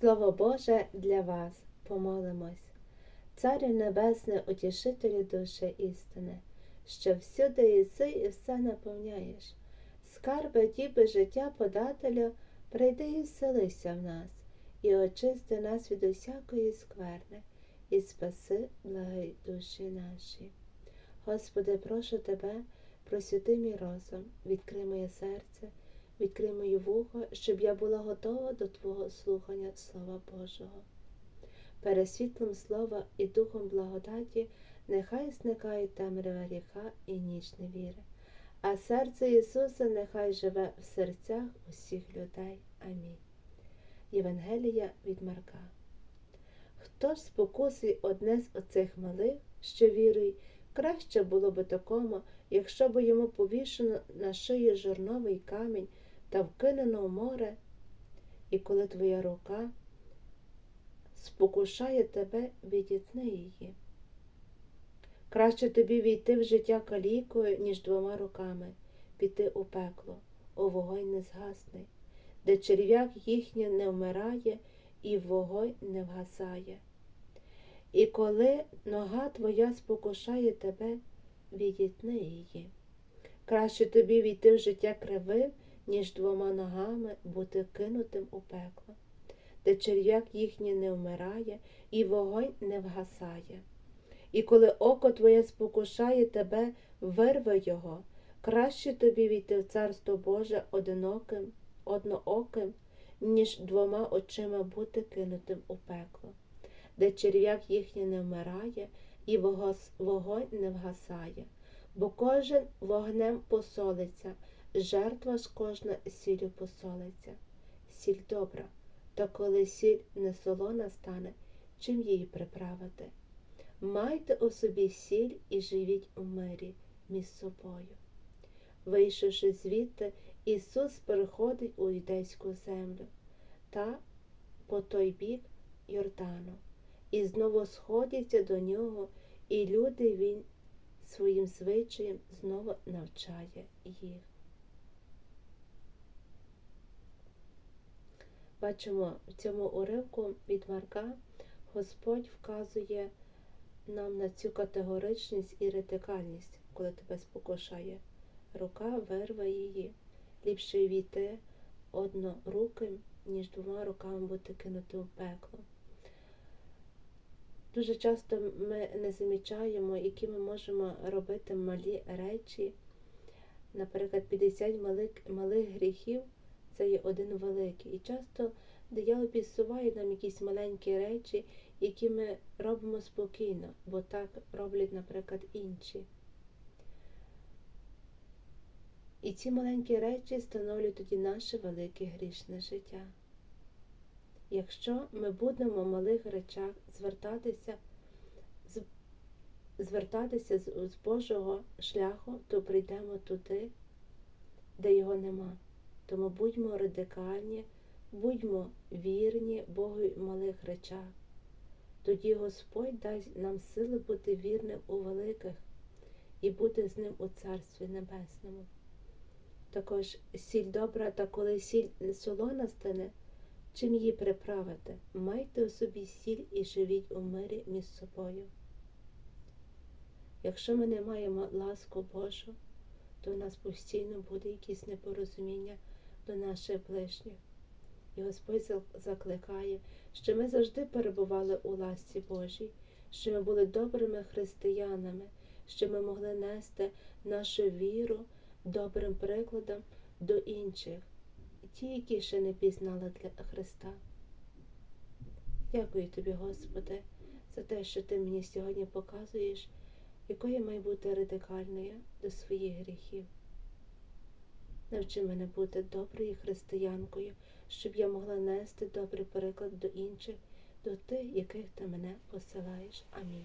Слово Боже для вас, помолимось. Царю Небесне, утішителю душі істини, що всюди єси і все наповняєш. Скарби діби життя подателю, прийди і вселися в нас, і очисти нас від усякої скверни, і спаси благі душі наші. Господи, прошу Тебе, просвіти мій розум, відкрий моє серце, відкрий моє вухо, щоб я була готова до Твого слухання Слова Божого. Перед світлом слова і духом благодаті нехай зникає темрява гріха і ніч невіри, а серце Ісуса нехай живе в серцях усіх людей. Амінь. Євангелія від Марка. Хто ж спокусить одне з оцих малих, що вірує, краще було би такому, якщо б йому повішено на шиї жорновий камінь та вкинено в море, і коли твоя рука спокушає тебе, відітни її. Краще тобі війти в життя калікою, ніж двома руками, піти у пекло, у вогонь не згасний, де черв'як їхнє не вмирає і вогонь не вгасає. І коли нога твоя спокушає тебе, відітни її. Краще тобі війти в життя кривим, ніж двома ногами бути кинутим у пекло, де черв'як їхній не вмирає і вогонь не вгасає. І коли око твоє спокушає тебе, вирви його, краще тобі війти в Царство Боже одиноким, однооким, ніж двома очима бути кинутим у пекло, де черв'як їхній не вмирає і вогонь не вгасає, бо кожен вогнем посолиться, жертва ж кожна сіллю посолиться. Сіль добра, та коли сіль не солона стане, чим її приправити? Майте у собі сіль і живіть у мирі між собою. Вийшовши звідти, Ісус переходить у юдейську землю та по той бік Йордану, і знову сходяться до нього, і люди Він своїм звичаєм знову навчає їх. Бачимо в цьому уривку від Марка Господь вказує нам на цю категоричність і радикальність, коли тебе спокушає. Рука вирве її. Ліпше війти одноруким, ніж двома руками бути кинути у пекло. Дуже часто ми не замічаємо, які ми можемо робити малі речі. Наприклад, 50 малих, малих гріхів це є один великий. І часто диявол підсуває нам якісь маленькі речі, які ми робимо спокійно, бо так роблять, наприклад, інші. І ці маленькі речі становлюють тоді наше велике грішне життя. Якщо ми будемо в малих речах звертатися звертатися з, з Божого шляху, то прийдемо туди, де його нема. Тому будьмо радикальні, будьмо вірні Богу в малих речах. Тоді Господь дасть нам сили бути вірним у великих і бути з ним у Царстві Небесному. Також сіль добра, та коли сіль солона стане, чим її приправити, майте у собі сіль і живіть у мирі між собою. Якщо ми не маємо ласку Божу, то у нас постійно буде якісь непорозуміння до наших ближніх. І Господь закликає, що ми завжди перебували у ласці Божій, що ми були добрими християнами, що ми могли нести нашу віру добрим прикладом до інших, ті, які ще не пізнали для Христа. Дякую тобі, Господи, за те, що ти мені сьогодні показуєш, якою має бути радикальною до своїх гріхів. Навчи мене бути доброю християнкою, щоб я могла нести добрий приклад до інших, до тих, яких ти мене посилаєш. Амінь.